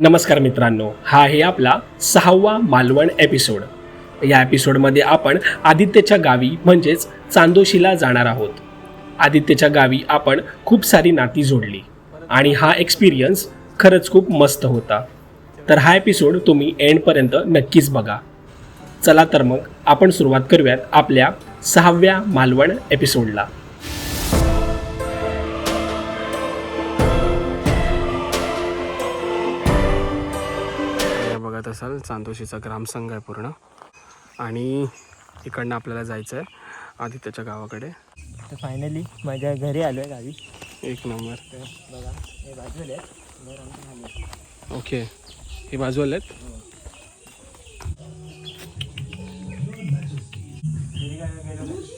नमस्कार मित्रांनो हा आहे आपला सहावा मालवण एपिसोड या एपिसोडमध्ये आपण आदित्यच्या गावी म्हणजेच चांदोशीला जाणार आहोत. आदित्यच्या गावी आपण खूप सारी नाती जोडली आणि हा एक्सपिरियन्स खरंच खूप मस्त होता. तर हा एपिसोड तुम्ही एंडपर्यंत नक्कीच बघा. चला तर मग आपण सुरुवात करूयात आपल्या सहाव्या मालवण एपिसोडला बघत असाल चांदोशीचा ग्रामसंघ आहे पूर्ण. आणि इकडनं आपल्याला जायचं आहे आदित्यच्या गावाकडे. तर फायनली माझ्या घरी आलो आहे गावी. एक नंबर. तर बघा हे बाजूला आहे घर आमचं खाली आहे. ओके. हे बाजूला आहेत? घरी काय गेलो का?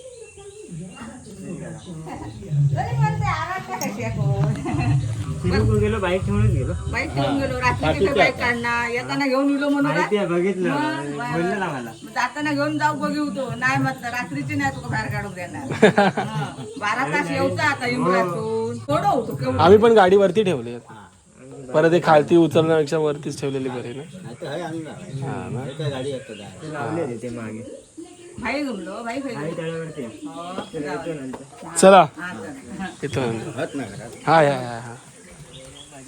फिरून गेलो बाईक ठेवूनच गेलो. बाईक घेऊन गेलो रात्री तिथे बाईक काढणार येताना घेऊन गेलो म्हणून माहिती आहे बघितलं मग बा- बोललं ना मला. मग जाताना घेऊन जाऊ बघू तो. नाही म्हटलं रात्रीची नाही तुका बाहेर काढून देणार. हं. बारा तास येऊचा आता इंद्रातून. थोडं होतो केवढं. आम्ही पण गाडी वरती ठेवली परत एक खालती उचलण्यापेक्षा वरतीच ठेवलेली बरी ना. हा ना. ते लावले होते ते मागे. भाई घुमलो भाई खाई आणि तळ्यावरती हो, येतो चला. हा. येतो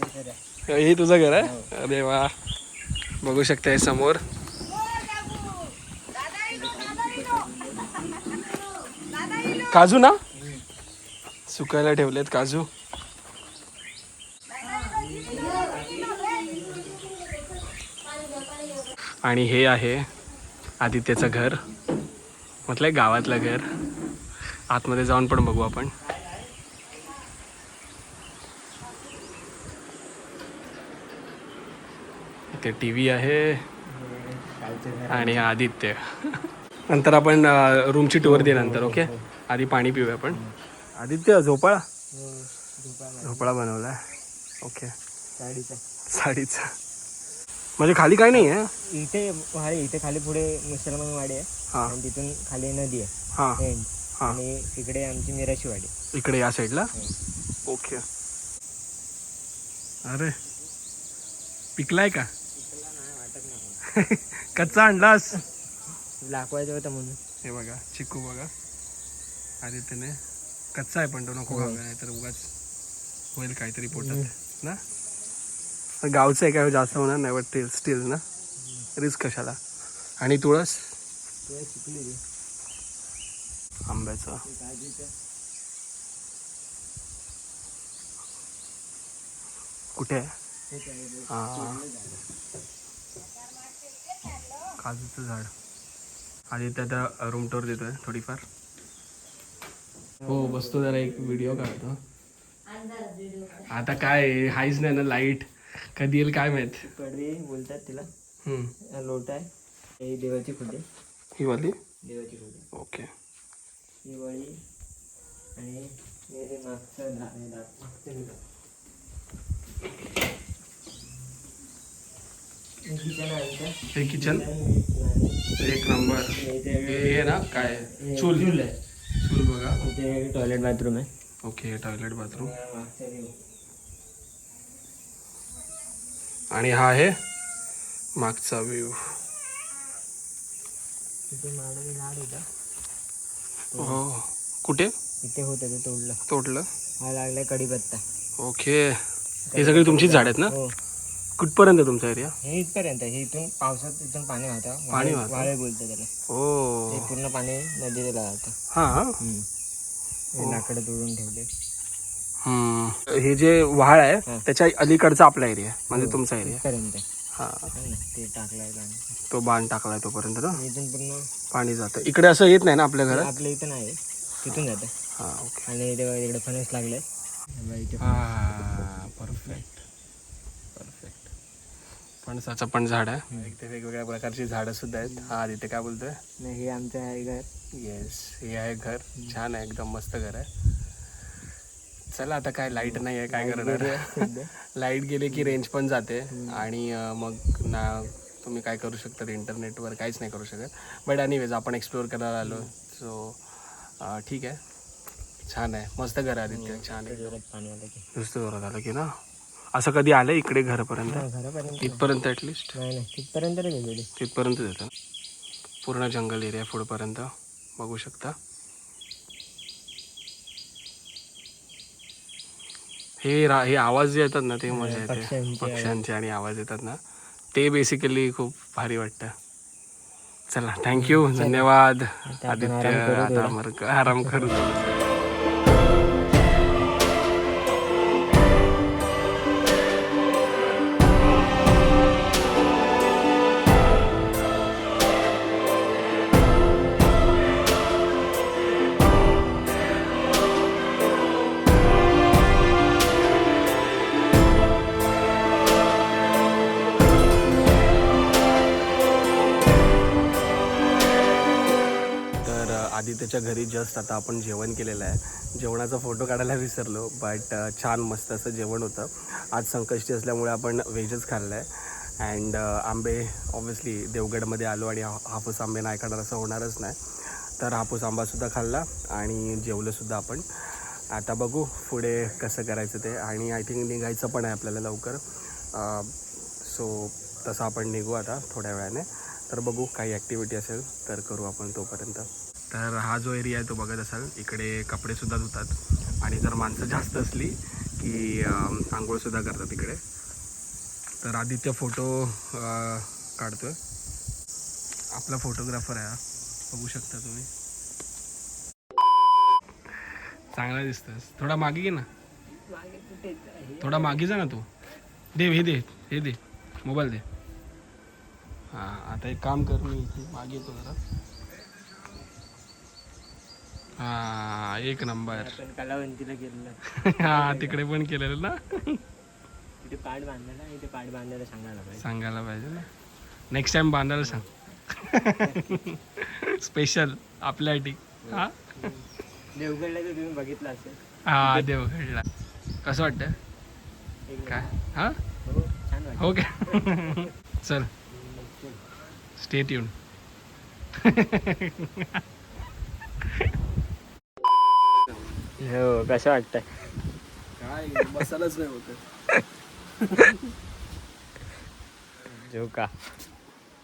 हा हा हा हा हे तुझं घर आहे? अरे वा. बघू शकता हे समोर. काजू ना? सुकायला ठेवलेत काजू. आणि हे आहे आदित्यचं घर. म्हटलंय गावातलं घर. आतमध्ये जाऊन पण बघू आपण. इथे टी व्ही आहे. आणि हा आदित्य. नंतर आपण रूमची टूर दे नंतर ओके? आधी पाणी पिऊया आपण. आदित्य झोपाळा? झोपाळा बनवलाय. ओके. साडीचा. साडीचा. म्हणजे खाली काय नाही आहे? इथे वाडी इथे खाली पुढे मुसलमान वाडी आहे. हां. आणि तिथून खाली नदी आहे. हां. हां. आणि इकडे आमची मिराशी वाडी. इकडे या साईडला ओके. अरे. पिकलाय का? कच्चा आणलास लाकवायचं होतं म्हणून. हे बघा चिकू बघा. आदित्यने कच्चा आहे पण तो नको खाऊया नाही तर उगाच होईल काहीतरी पोटात. ना? गावचं आहे काय जास्त होणार नाही बट स्टील स्टील ना? रिस्क कशाला? आणि तुळस? आंब्याचं. कुठे? आहे हा. काजूचं झाड. आदित्य आता रूम टूर देतोय थोडीफार. हो बसतो जरा एक व्हिडिओ काढतो. आता काय हायच नाही ना लाइट कधी येईल काय माहीत? कडवी बोलतात तिला. हम्म. लोट आहे. ही देवाची खुंडी ही वाली? देवाची खुंडी ओके. ही वळी आणि मागचं आहे इथं. हे किचन एक नंबर। हे ना काय चूल चूल। आहे. चूल बघा। इथे टॉयलेट बाथरूम आहे ओके टॉयलेट बाथरूम आणि हा आहे मागचा व्ह्यू हो. कुठे? इथे होत ते तोडलं तोडलं. हा लागलाय कढीपत्ता. ओके. हे सगळी तुमचीच झाड आहेत ना? हो. कुठपर्यंत आहे तुमचा एरिया हे इथपर्यंत हे इथून पावसात इथून पाणी वाहतं. पाणी वाहतं? वाळे बोलतं त्याला. ते पूर्ण पाणी नदीला जातं. हा. हे लाकडं तोडून ठेवले. हम्म. हे जे व्हाळ आहे हा. त्याच्या अलीकडचा आपला एरिया म्हणजे तुमचा एरिया इथपर्यंत हा. हो ना, ते टाकलाय पाणी. तो बांध टाकलाय तोपर्यंत ना? इथून पूर्ण पाणी जातं. इकडे असं येत नाही ना आपल्या घरात? आपल्या इथं नाही तिथून जातं. हा ओके. आणि तेव्हा इकडे फणस लागले इथे हा परफेक्ट फणसाचं पण झाड आहे. इथे वेगवेगळ्या प्रकारची झाडं सुद्धा आहेत. हा आदित्य काय बोलतोय? नाही, हे आमचं आहे घर. येस हे आहे घर. छान आहे एकदम मस्त घर आहे. चला आता काय लाइट नाही आहे काय करणार. लाइट गेली की रेंज पण जाते. आणि मग ना तुम्ही काय करू शकता इंटरनेटवर काहीच नाही करू शकत. बट एनिवेज आपण एक्सप्लोअर करायला आलो. सो ठीक आहे. छान आहे. मस्त घर आहे आदित्य. छान आहे. जोरात पाणी आलं की. नुसतं जोरात आलं की ना? असं कधी आलं इकडे घरापर्यंत? घरापर्यंत. इथपर्यंत ॲटलिस्ट नाही नाही तिथपर्यंत रे गेलेली. तिथपर्यंत येतं पूर्ण जंगल एरिया पुढपर्यंत बघू शकता. हे रा हे आवाज जे येतात ना ते मजा येते. पक्ष्यांचे पक्ष्यांचे आणि आवाज येतात ना. ते बेसिकली खूप भारी वाटतं. चला थँक्यू धन्यवाद. आदित्य आता आराम करू आदित्यच्या घरी जस्ट आता आपण जेवण केलेलं आहे. जेवणाचा फोटो काढायला विसरलो बट छान मस्त असं जेवण होतं. आज संकष्टी असल्यामुळे आपण व्हेजच खाल्लं आहे अँड आंबे ऑब्व्हियसली देवगडमध्ये आलो आणि हा- हापूस आंबे नाही खाणार असं होणारच नाही. तर हापूस आंबासुद्धा खाल्ला आणि जेवलंसुद्धा आपण. आता बघू पुढे कसं करायचं ते. आणि आय थिंक निघायचं पण आहे आपल्याला लवकर. सो तसं आपण निघू आता थोड्या वेळाने. तर बघू काही ॲक्टिव्हिटी असेल तर करू आपण तोपर्यंत. तर हा जो एरिया आहे तो बघत असाल इकडे कपडेसुद्धा धुतात. आणि जर माणसं जास्त असली की आंघोळसुद्धा करतात इकडे. तर आदित्य फोटो काढतो आपला फोटोग्राफर आहे हा. बघू शकता तुम्ही. चांगला दिसतंस थोडा मागे घे ना. थोडा मागे जा ना तू. दे हे दे हे दे. मोबाईल दे. हां आता एक काम कर मी इथे मागे येतो जरा. हां एक नंबर. आपण कलावंतीला गेलेलो. हां तिकडे पण केलेलं ना. तिथे पाड बांधायला इथे पाड बांधायला सांगायला पाहिजे. सांगायला पाहिजे ना. नेक्स्ट टाइम बांधायला सांग. स्पेशल आपल्यासाठी. हां? देवगडला तर तुम्ही बघितलं असेल. हा देवगडला. कसं वाटतं? एक काय? हां? हो छान वाटतं हो काय चल. स्टेट येऊन हो कसं वाटतंय? काय बसायलाच नाही होत. झोका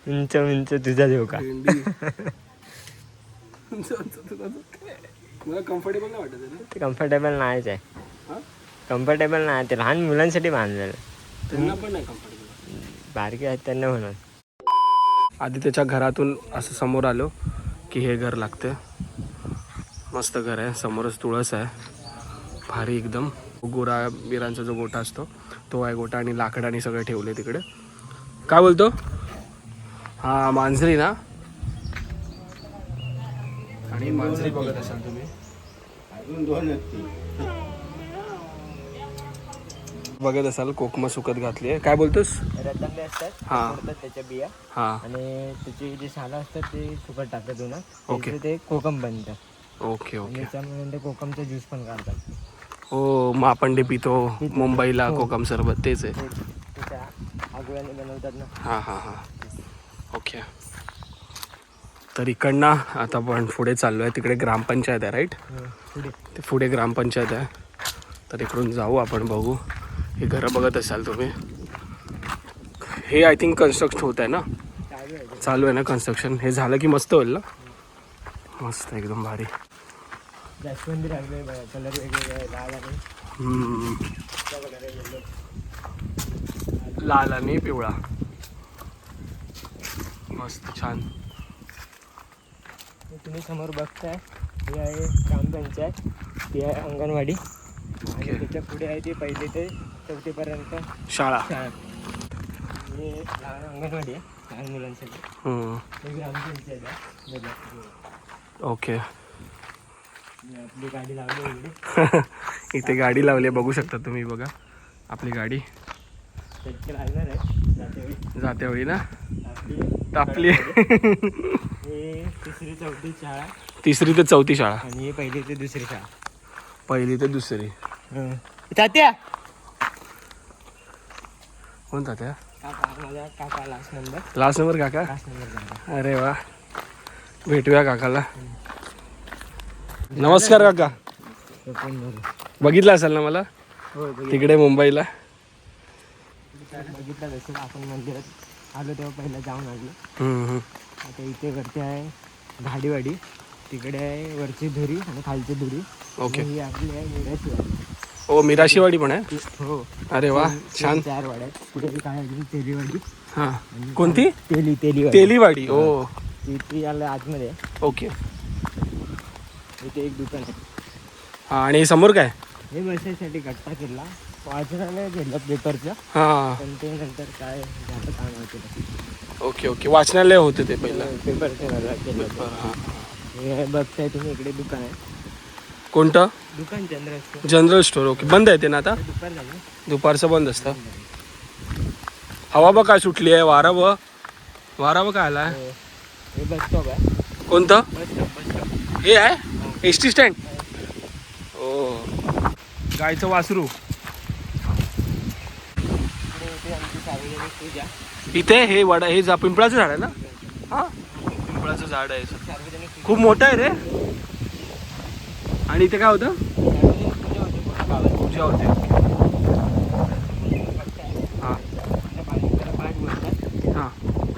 उंच उंच तुझा झोका मला कम्फर्टेबल नाही वाटत कम्फर्टेबल नाहीच आहे. हां? कम्फर्टेबल नाही ते लहान मुलांसाठी बांधलेलं. त्यांना पण नाही कम्फर्टेबल बारके आहेत त्यांना म्हणून. आधी त्याच्या घरातून असं समोर आलो की हे घर लागतं मस्त घर आहे. समोरच तुळस आहे. भारी एकदम. गोरा बिरांचा जो गोटा असतो तो आहे गोटा आणि लाकडाने सगळे ठेवले तिकडे. काय बोलतो? हा मांजरी ना? आणि मांजरी बघत असाल तुम्ही. बघत असाल कोकमा सुकत घातली आहे. काय बोलतोस? रतांबे असतात. हा. त्याच्या बिया. हा. आणि त्याची जी सालं असतात ते सुकट टाकतात उन्हात. ओके. ते कोकम बनतं ओके ओके. त्याच्यामुळे ते कोकमचा ज्यूस पण काढतात. हो महापंडे पितो मुंबईला कोकम सरबत तेच आहे. आगोळ्याने बनवतात ना. हां हां हां. ओके. तर इकडनं आता आपण पुढे चाललो आहे तिकडे ग्रामपंचायत आहे राईट हो, पुढे. ते पुढे ग्रामपंचायत आहे. तर इकडून जाऊ आपण बघू. हे घरं बघत असाल तुम्ही. हे आय थिंक कन्स्ट्रक्ट होत आहे ना? चालू आहे. ते. चालू आहे ना कन्स्ट्रक्शन हे झालं की मस्त होईल ना? मस्त एकदम भारी. जास्वंदी लागले कलर वेगवेगळे लाल आणि लाल आणि पिवळा. मस्त छान. तुम्ही समोर बघताय ही आहे ग्रामपंचायत ती आहे अंगणवाडी. आणि. त्याच्या पुढे आहे ती पहिली ते चौथीपर्यंत शाळा. शाळा. ही लहान अंगणवाडी आहे लहान मुलांसाठी. ग्रामपंचायत आहे. ओके. आपली गाडी लावली इकडे इथे गाडी लावली आहे बघू शकता तुम्ही बघा. आपली गाडी. जाते वेळी ना? तापली. तिसरी चौथी शाळा. तिसरी ते चौथी शाळा. आणि पहिली ते दुसरी शाळा. पहिली ते दुसरी. तात्या! कोण जात्या काका लास्ट नंबर लास्ट नंबर काका? अरे वा. भेटूया काकाला. नमस्कार काका. बघितलं असेल ना मला? हो तिकडे मुंबईला. बघितलं तसं आपण मंदिरात आलो तेव्हा पहिला जाऊन आलो. आता इथे वरती आहे घाडीवाडी तिकडे आहे वरची धुरी आणि खालची धुरी. ओके. ही आपली आहे मिराशीवाडी. ओ मिराशीवाडी पण आहे? हो. अरे वा छान. चार वाड्या पुढे काय अजून तेलीवाडी. हा. कोणती? तेली तेलीवाडी. तेलीवाडी ओ ती आलं आतमध्ये. आहे. ओके. इथे एक दुकान आहे. हा आणि समोर काय? हे बसायसाठी गट्टा केला. वाचनालय केलं पेपरचं. हा. पण ते नंतर काय झालं काय माहिती ओके ओके. वाचनालय होते ते पहिलं. पेपरचं केलं होतं. बघताय तुम्ही इकडे दुकान आहे. कोणतं? दुकान चंद्र जनरल स्टोर ओके. बंद आहे ते ना आता? झालं. दुपारचं बंद असतं. हवा बघ काय सुटली आहे. वारा व वारा बघ काय आला आहे हो. बस स्टॉप आहे. कोणतं? हे आहे? एस टी स्टँड ओ गायचं वासरू. इथे हे वडा हे जा पिंपळाचं झाड आहे ना? हा. पिंपळाचं झाड आहे खूप मोठं आहे रे. आणि इथे काय होतं? पूजा होते. हा. हा.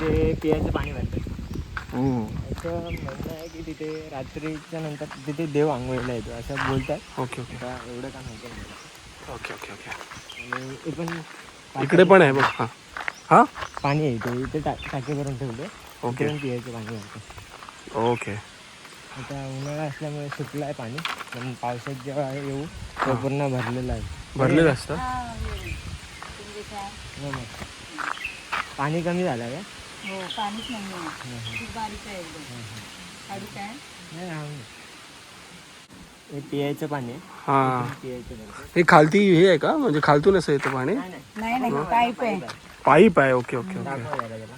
ते पियाचं पाणी भरतात. ओ असं म्हणणं आहे की तिथे रात्रीच्या नंतर तिथे देव आंघोळीला येतो असं बोलतात. Okay okay. आता एवढं काय माहिती नाही मला. Okay okay okay. आणि हे पण इकडे पण आहे बघ हा. हा? पाणी आहे इथे इथे टा टाके भरून ठेवले ओके. पण पियाचं पाणी भरतं ओके. आता उन्हाळा असल्यामुळे सुटलं आहे पाणी पण पावसात जेव्हा येऊ तेव्हा पूर्ण भरलेलं आहे. भरलेलं असतं? हो मग. पाणी कमी झालं का हो पाणीच नाही खूप बारीक आहे एकदम. काढू काय. हे. पियाचं पाणी आहे. हा. भरतं. हे खालती हे आहे का? म्हणजे खालतून असं येतं पाणी? नाही नाही. नाही नाही पाईप आहे. पाईप आहे ओके ओके ओके. दाखवा जरा जरा.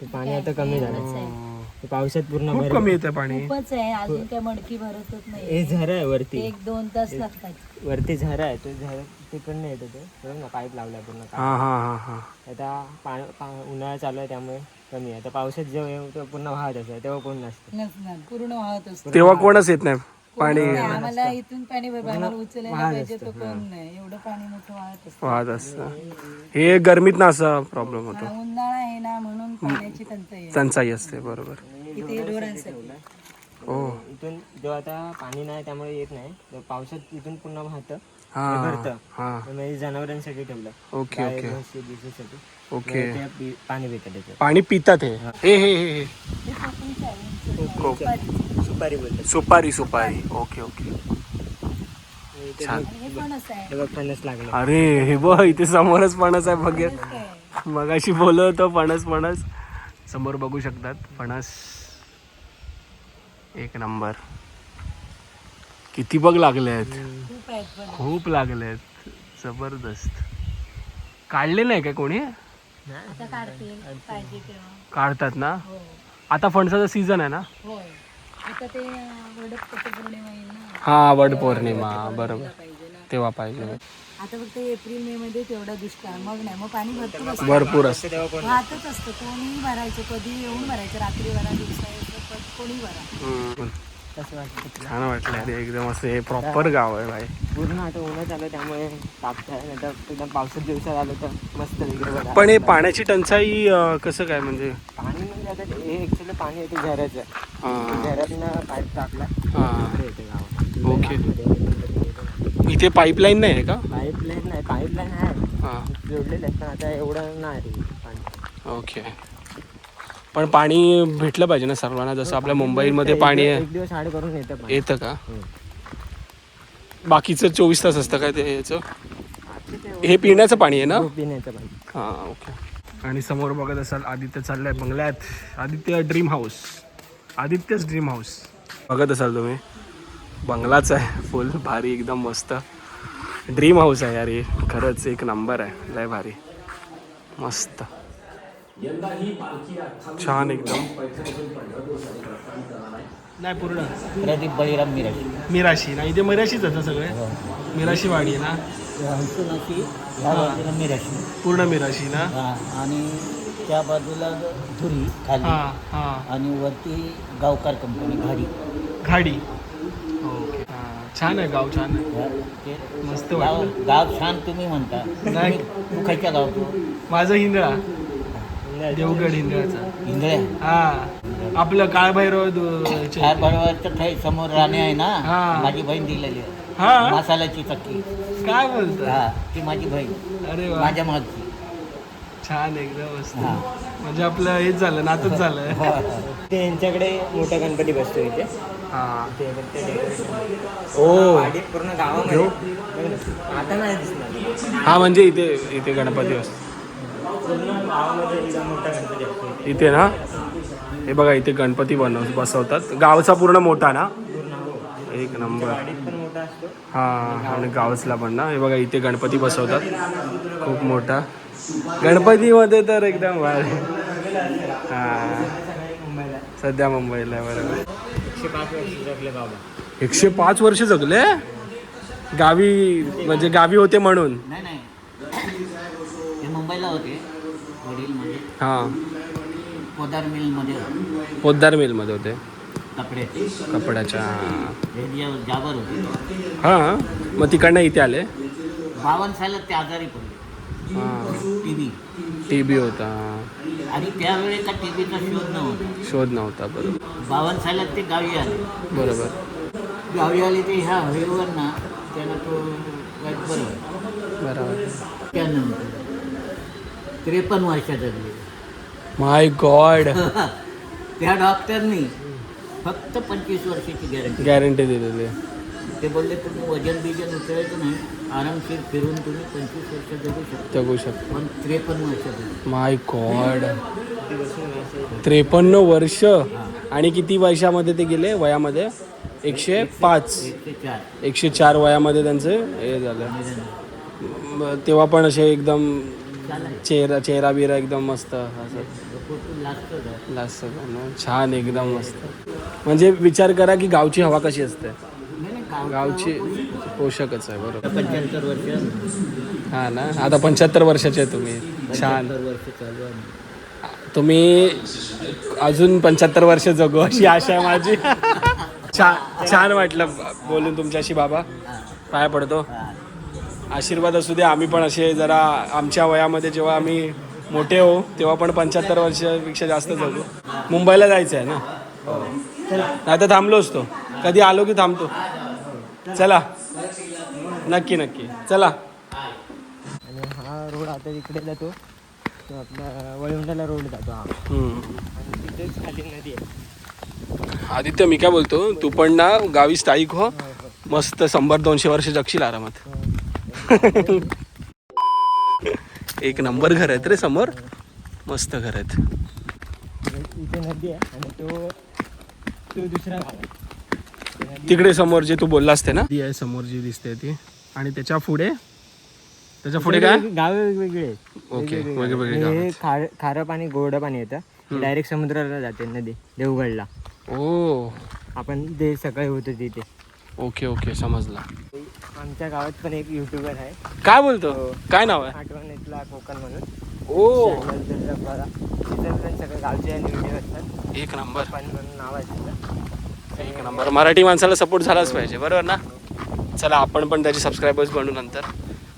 ते पाणी आता कमी झालं. ते पावसात पूर्ण खूप भर कमी येतं पाणी. खूपच आहे. अजून काय मडकी भरतच नाही. हे झरा आहे वरती. एक दोन तास लागतात. वरती झरा आहे तो झरा तिकडनं येतो ते बघ ना पाईप लावलाय पूर्ण हा हा हा हा. आता पाणी पा- उन्हाळा चालू आहे त्यामुळे कमी आहे. आता पावसात जेव्हा येऊ तेव्हा पूर्ण वाहत असं तेव्हा कोण नसतं. नसणार पूर्ण वाहत असतो. तेव्हा कोणच येत नाही पाणी. कोण नाही, आम्हाला इथून पाणी भर- आम्हाला उचलायला पाहिजे तो कोण नाही. एवढं पाणी मोठं वाहत असतं. वाहत असतं. हे गरमीत ना असा प्रॉब्लेम होतो. हा, उन्हाळा आहे ना म्हणून पाण्याची टंचाई आहे. टंचाई असते बरोबर. इथे ढोरांसाठी हो. इथून जेव्हा आता पाणी नाही त्यामुळे येत नाही. तर पावसात इथून पुन्हा वाहतं हा भरतं. हा. म्हणजे जनावरांसाठी ठेवलं. ओके गाय, ओके. म्हशी, म्हशीसाठी. ओके. ते पी- पाणी पितात त्याच्यात. पाणी पितात हे. हे. हे हे हे हे. सुपारी. बोलतात. सुपारी सुपारी. Okay okay. छान. हे पण असं आहे बघ फणस लागलं. अरे हे बघ इथे समोरच फणस आहे बघ? मगाशी बोलत होतो फणस फणस. समोर बघू शकतात फणस. एक नंबर. किती बघ लागले आहेत खूप आहेत पण खूप लागले आहेत जबरदस्त. काढले नाही का कोणी? आता काढतील पाहिजे तेव्हा. काढतात ना? हो. आता फणसाचा सीझन आहे ना? होय. आता ते वडत पौर्णिमा येईल ना? हा वड पौर्णिमा बरोबर पाहिजे ना. तेव्हा पाहिजे. आता फक्त एप्रिल मे मध्ये तेवढा दुष्काळ. मग नाही मग पाणी भरपूर असतं. भरपूर असते. वाहतच असतं. कोणीही भरायचं कधी येऊन भरायचं रात्री भरा दिवसा पण कोणी भरा. हम्म. कसं वाटतं? छान वाटलं अरे एकदम असं हे प्रॉपर गाव आहे भाई. पूर्ण आता उन्हात आलं त्यामुळे तापतंय नाही तर एकदम पावसात दिवसात आलं तर मस्त पण हे पाण्याची टंचाई अं, कसं काय म्हणजे? पाणी म्हणजे आता हे ऍक्च्युली पाणी येते झऱ्याचं हा, झऱ्यातनं पाईप टाकला. हा. इकडे येते गावात ओके इथे पाईपलाईन नाही आहे का? पाईपलाईन नाही पाईपलाईन आहे. हा. जोडलेलं आहे पण आता एवढं नाही पाणी. ओके पण पाणी भेटलं पाहिजे ना सर्वांना जसं आपल्या मुंबईमध्ये पाणी आहे. एक दिवस आड करून येतं पाणी. येतं का. बाकीचं चोवीस तास असतं काय ते याचं? हे पिण्याचं पाणी आहे ना? हो, पिण्याचं पाणी. हां ओके. आणि समोर बघत असाल आदित्य चाललंय बंगल्यात. आदित्य ड्रीम हाऊस आदित्यच ड्रीम हाऊस बघत असाल तुम्ही? बंगलाच आहे. फुल भारी एकदम मस्त. ड्रीम हाऊस आहे यार हे. खरंच एक नंबर आहे. लय भारी. मस्त. छान एकदम. नाही पूर्ण. प्रदीप बळीराम मिराजी मिराशी. ना इथे मिराशीच आता सगळे? मिराशी वाडी ना? बाजूला मिराशी. पूर्ण मिराशी ना? आणि त्या बाजूला धुरी खाली. हां हां. आणि वरती गावकार कंपनी घाडी. घाडी. ओके. हां छान आहे गाव छान आहे. ते मस्त गाव छान तुम्ही म्हणता. नाही. तू खायच्या गाव तू माझं हिंदळा. देवगड हिंदळाचा इंगळे हा. आपलं काळभैरव दु- बरोबरचं खाई समोर राणे आहे ना? हा. माझी बहीण दिलेली आहे. हा? मसाल्याची चक्की. काय बोलतो हा ती माझी बहीण. अरे वा. माझ्या मागची. छान एकदम मस्त. हा. म्हणजे आपलं हेच झालं नातच झालं. ते यांच्याकडे मोठा गणपती बसतो इथे. हा. ते फक्त decoration. ओ. वाडीत पूर्ण गावामध्ये. बघ ना, आता नाही दिसणार. हा म्हणजे इथे इथे गणपती असतो इथे. ना? हे बघा इथे गणपती बनव बसवतात. गावचा पूर्ण मोठा ना? एक नंबर. हा आणि गावचला पण ना? हे बघा इथे गणपती बसवतात. खूप मोठा. गणपतीमध्ये तर एकदम भारी. हा. सध्या मुंबईला आहे, बरोबर. एकशे पाच वर्ष जगले? गावी म्हणजे गावी होते म्हणून नाही नाही ते मुंबईला होते. वडील म्हणजे हा. पोदार मिलमध्ये होते. पोद्दार मिलमध्ये होते. कपडे. कपड्याच्या. हे जे जाबर होते. हा मग तिकडनं इथे आले? बावन्न सालात ते आजारी पडले. हा. टी व्ही टी बी होता. आणि त्यावेळी का टी व्हीचा शोध नव्हता. शोध नव्हता बरोबर. बावन्न सालात ते गावी आले. बरोबर. गावी आले ते ह्या हवेवर ना त्याला तो वाईट बरं बरोबर. त्यानंतर. त्रेपन्न वर्षात जगले माय गॉड त्या डॉक्टरनी फक्त पंचवीस वर्षाची गॅरंटी गॅरंटी दिलेली ते बोलले तुम्ही वजन बिजन उचलायचं नाही आरामशीर फिरून तुम्ही पंचवीस वर्ष जगू शकता. जगू शकतो. पण त्रेपन्न जगले. माय गॉड त्रेपन्न वर्ष? आणि किती वर्षामध्ये ते गेले? वयामध्ये? एकशे पाच. एकशे चार. एकशे चार वयामध्ये त्यांचे हे झालं. तेव्हा पण असे एकदम चेहरा चेहरा बिरा एकदम मस्त असं. लागतं छान एकदम मस्त. म्हणजे विचार करा की गावची हवा कशी असते. गावची पोषकच आहे बरोबर. पंच्याहत्तर वर्ष. हा ना? आता पंच्याहत्तर वर्षाचे आहे तुम्ही. छान. तुम्ही अजून पंच्याहत्तर वर्ष जगू अशी आशा आहे माझी. छान छान वाटलं बोलून तुमच्याशी बाबा. पाया पडतो. आशीर्वाद असू दे आम्ही पण असे जरा आमच्या वयामध्ये जेव्हा आम्ही मोठे हो तेव्हा पण पंच्याहत्तर वर्षापेक्षा जास्त जगू. मुंबईला जायचं आहे ना? नाही तर थांबलो असतो कधी आलो की थांबतो. चला. नक्की नक्की. चला. आणि हा रोड आता इकडे जातो. तो आपला वळवंडाला रोड जातो हा. हम्म. आणि तिथेच खाली नदी आहे. आदित्य मी काय बोलतो? तू पण ना गावी स्थायिक हो. मस्त शंभर दोनशे वर्ष जगशील आरामात. एक नंबर घर आहेत रे समोर. मस्त घर आहेत. इथे नदी आहे आणि तो तो दुसरा भाग आहे तिकडे समोर जे तू बोललास ते ना? ती आहे समोर जी दिसते ती. आणि त्याच्या पुढे? त्याच्या पुढे काय? गाव वेगवेगळे. ओके वेगवेगळे हे खारं पाणी गोडं पाणी येतं. डायरेक्ट समुद्राला जाते नदी देवगडला. ओ. आपण ते सकाळी होतो तिथे. ओके ओके समजला. आमच्या गावात पण एक युट्यूबर आहे. काय बोलतो? काय नाव आहे? आठवण इथला कोकण म्हणून. ओ. channel त्याचा बघा. तिथे पण सगळे गावचे व्हिडिओ असतात. एक नंबर. पण म्हणून नाव आहे त्याचं. एक नंबर. मराठी माणसाला सपोर्ट झालाच पाहिजे बरोबर ना? चला आपण पण त्याचे सबस्क्रायबर्स बनू नंतर.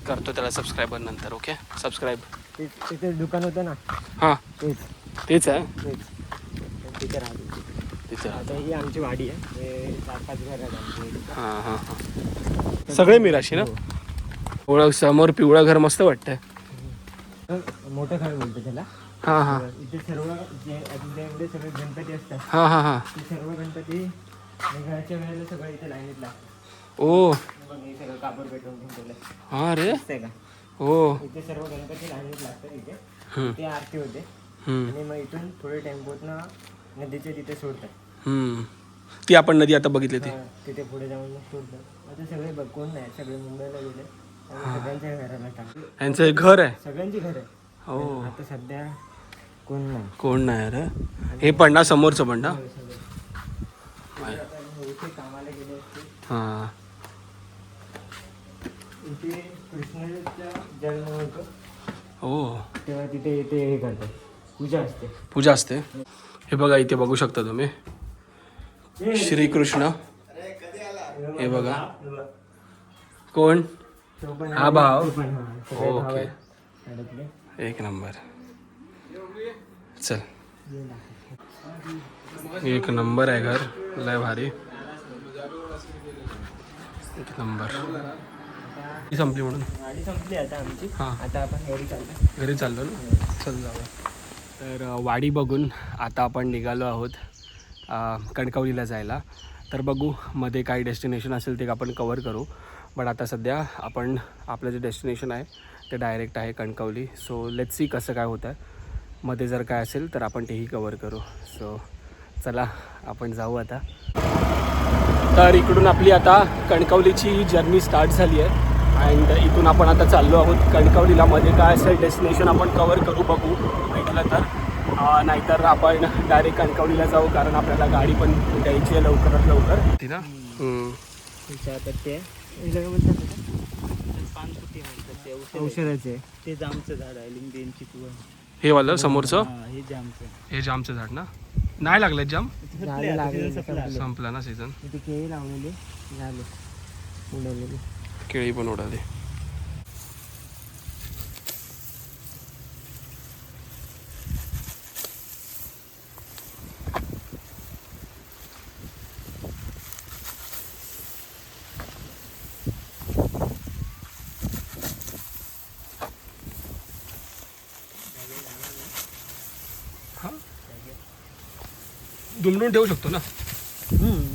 करतो त्याला सबस्क्रायबर नंतर ओके सबस्क्राईब ते तिथे दुकान होतं ना? हां. तेच. तेच आहे? तेच. तिथे राहतो. तिथे. आता ही आमची वाडी आहे. हे चार पाच घर आहेत. हां हां हां. सगळे मिराशी ना? ओळख समोर पिवळं घर मस्त वाटतंय. तर मोठं घर बोलतो त्याला. हां हां. इथे सर्व जे सगळे गणपती असतात. हां हां हां. ते सर्व गणपती घराच्या वेळेला सगळं इथे लाईनीत लागतात ओ. बघ हे सगळं कापड पेटवून ठेवलं हां रे? दिसतंय का? हो इथे सर्व गणपती लाईनीत लागतात इथे. हम्म, ते आरती होते. हम्म, आणि मग इथून थोडे टेम्पोतनं नदीच्या तिथे सोडतात. हम्म. ती आपण नदी आता बघितली ती. हा, तिथे पुढे जाऊन मग सोडतात आता सगळे बघ कोण नाही सगळे मुंबईला गेले. आणि सगळ्यांच्या घराला टाकले यांचं एक घर आहे. सगळ्यांची घर आहे. हो. आता सध्या कोण नाही. कोण नाही रे हे पण ना? समोरचं पण ना आता इथे कामाला गेले असते. हां. इथे कृष्णाचा जन्म होतो. हो. तेव्हा तिथे इथे हे करतात. पूजा असते. पूजा असते. हे बघा इथे बघू शकता तुम्ही. श्रीकृष्ण हे बघा. कोण? हा भाव? ओके. एक नंबर. चल. एक नंबर आहे घर. लय भारी. एक नंबर. ती संपली म्हणून. संपली आता आमची. हां. आता आपण घरी चाललो. ना? चल जाऊया. तर वाडी बघून आता आपण निघालो आहोत. कणकवलीला जायला. तर बघू मध्ये काही डेस्टिनेशन असेल ते आपण कवर करू. बट आता सध्या आपण आपलं जे डेस्टिनेशन आहे ते डायरेक्ट आहे कणकवली. सो लेट्स सी कसं काय होतं आहे मध्ये जर काय असेल तर आपण तेही कवर करू. सो चला आपण जाऊ आता. तर इकडून आपली आता कणकवलीची जर्नी स्टार्ट झाली आहे. अँड इथून आपण आता चाललो आहोत कणकवलीला. मध्ये काय असेल डेस्टिनेशन आपण कवर करू बघू. भेटलं तर. नाहीतर आपण डायरेक्ट कणकवलीला जाऊ कारण आपल्याला गाडी पण द्यायची आहे लवकरात लवकर. ती ना ते औषधाचे ते जामचं झाड आहे लिंबेन चिकू हे वालं समोरचं? हे जामचं. हे जामचं झाड ना? नाही लागलं जाम? झाडं लागले संपलं. ना सीझन केळी लावलेली झाले. केळी पण उडाली. दुमडून ठेवू शकतो ना?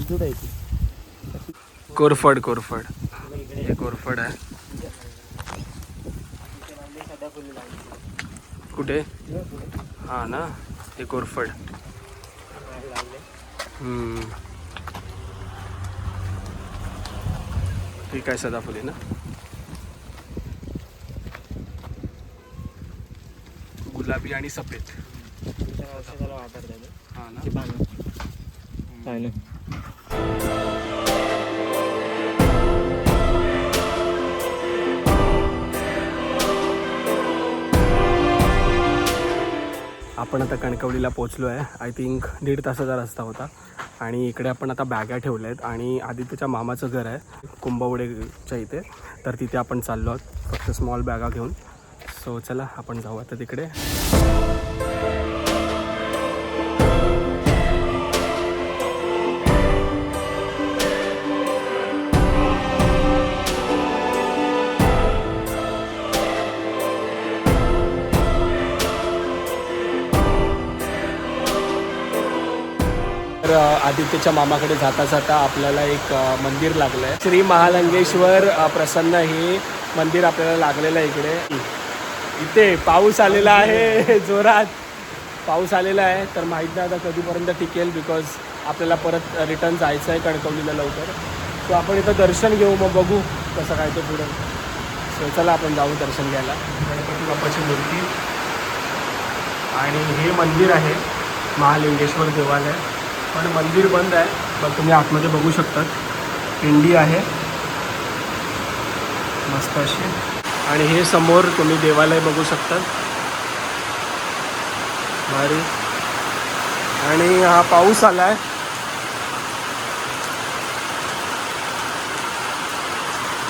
जुडायची कोरफड कोरफड. हे कोरफड आहे. कुठे? हा ना हे कोरफड. ठीक आहे सदाफुली ना. गुलाबी आणि सफेद. हा ना. ते आपण आता कणकवलीला पोचलो आहे आय थिंक दीड तासाचा रस्ता होता. आणि इकडे आपण आता बॅगा ठेवल्या आहेत आणि आदित्यच्या मामाचं घर आहे कुंभवडेच्या इथे. तर तिथे आपण चाललो आहोत. फक्त स्मॉल बॅगा घेऊन. सो चला आपण जाऊ आता तिकडे. तर आदित्यच्या मामाकडे जाता जाता आपल्याला एक मंदिर लागलं आहे श्री महालंगेश्वर प्रसन्न हे मंदिर आपल्याला लागलेलं आहे इकडे. इथे पाऊस आलेला आहे जोरात पाऊस आलेला आहे. तर माहीत नाही आता कधीपर्यंत टिकेल बिकॉज आपल्याला परत रिटर्न जायचं आहे कणकवलीला लवकर. सो आपण इथं दर्शन घेऊ मग बघू कसं काय ते पुढं. सो चला आपण जाऊ दर्शन घ्यायला. गणपती बाप्पाची मूर्ती. आणि हे मंदिर आहे महालिंगेश्वर देवालय. पण मंदिर बंद आहे. पण तुम्ही आतमध्ये बघू शकतात. पिंडी आहे. मस्त अशी. आणि हे समोर तुम्ही देवालय बघू शकतात. भारी. आणि हा पाऊस आला आहे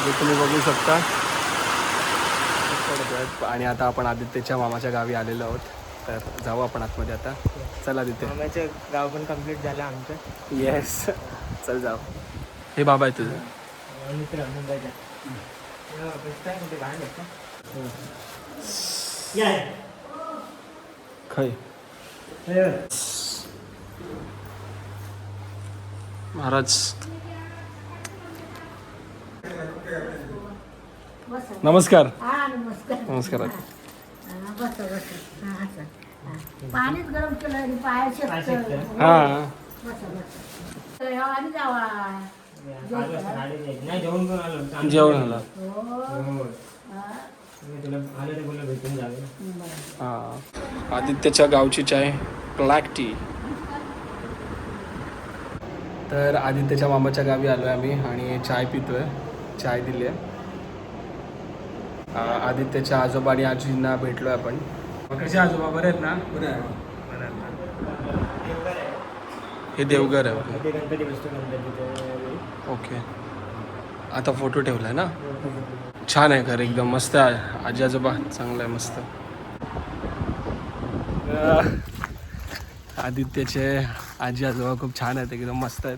जे तुम्ही बघू शकता. आणि आता आपण आदित्यच्या मामाच्या गावी आलेलो आहोत. तर जाऊ आपण आतमध्ये आता. चला मामाचं गाव पण कंप्लीट झालं आमचं. येस चल जाऊ. हे बाबा आहे तुझं. मित्र मुंबईचा खय महाराज. नमस्कार. हा नमस्कार. नमस्कार. बस बस. हा असं. हा. पाणीच गरम केलं पाय. हां. बस बस. तर ह्या आणि जावा. नाही जेवण आला हो. हा. हां. आदित्यच्या गावची चाय. Black tea. तर आदित्यच्या मामाच्या गावी आलो आहे आम्ही आणि चाय पितोय. चाय दिली आहे आदित्यच्या आजोबा आणि आजींना भेटलो आपण. कसे आजोबा? बरे आहेत ना? बरे हे देवघर आहे ओके. आता फोटो ठेवलाय ना? छान आहे घर एकदम. मस्त आहे. आजी आजोबा चांगलं आहे मस्त. आदित्यचे आजी आजोबा खूप छान आहेत एकदम मस्त आहेत.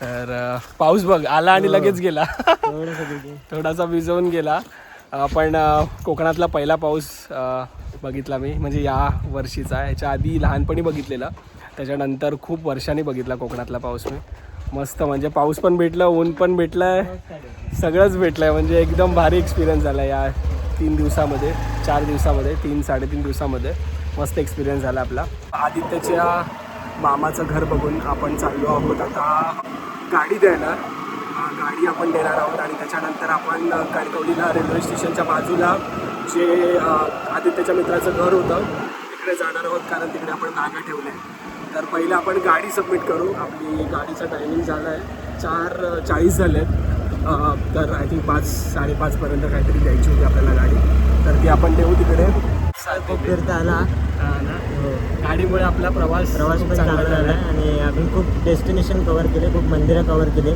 तर पाऊस बघ आला आणि लगेच गेला. थोडासा भिजवून गेला. पण कोकणातला पहिला पाऊस बघितला मी. म्हणजे या वर्षीचा याच्या आधी लहानपणी बघितलेला. त्याच्यानंतर खूप वर्षांनी बघितला कोकणातला पाऊस मी. मस्त म्हणजे पाऊस पण भेटलं ऊन पण भेटलं आहे सगळंच भेटलं आहे म्हणजे एकदम भारी एक्सपिरियन्स झाला या तीन दिवसामध्ये चार दिवसामध्ये तीन साडेतीन दिवसामध्ये. मस्त एक्सपिरियन्स झाला आपला. आदित्यच्या मामाचं घर बघून आपण चाललो आहोत. आता गाडी द्यायला. गाडी आपण देणार आहोत आणि त्याच्यानंतर आपण अं, कणकवलीला रेल्वे स्टेशनच्या बाजूला जे आदित्यच्या मित्राचं घर होतं तिकडे जाणार आहोत कारण तिकडे आपण बॅगा ठेवल्या. तर पहिले आपण गाडी सबमिट करू. आपली गाडीचा टायमिंग झाला आहे चार चाळीस झाले आहेत तर आय थिंक पाच साडेपाचपर्यंत काहीतरी द्यायची होती आपल्याला गाडी. तर ती आपण देऊ तिकडे. फिरता आला. हा? गाडीमुळे आपला प्रवास प्रवास पण चांगला झाला. आणि आम्ही खूप डेस्टिनेशन कव्हर केले खूप मंदिरं कव्हर केले.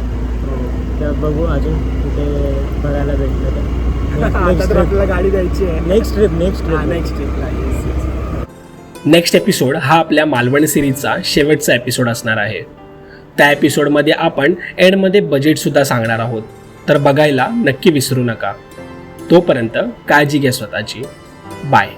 तर बघू अजून कुठे बघायला भेटलं आता तर आपल्याला गाडी द्यायची आहे. Next trip next trip next next episode हा आपल्या मालवण सिरीजचा शेवटचा एपिसोड असणार आहे. त्या एपिसोडमध्ये आपण एंडमध्ये बजेटसुद्धा सांगणार आहोत. तर बघायला नक्की विसरू नका. तोपर्यंत काळजी घ्या स्वतःची. बाय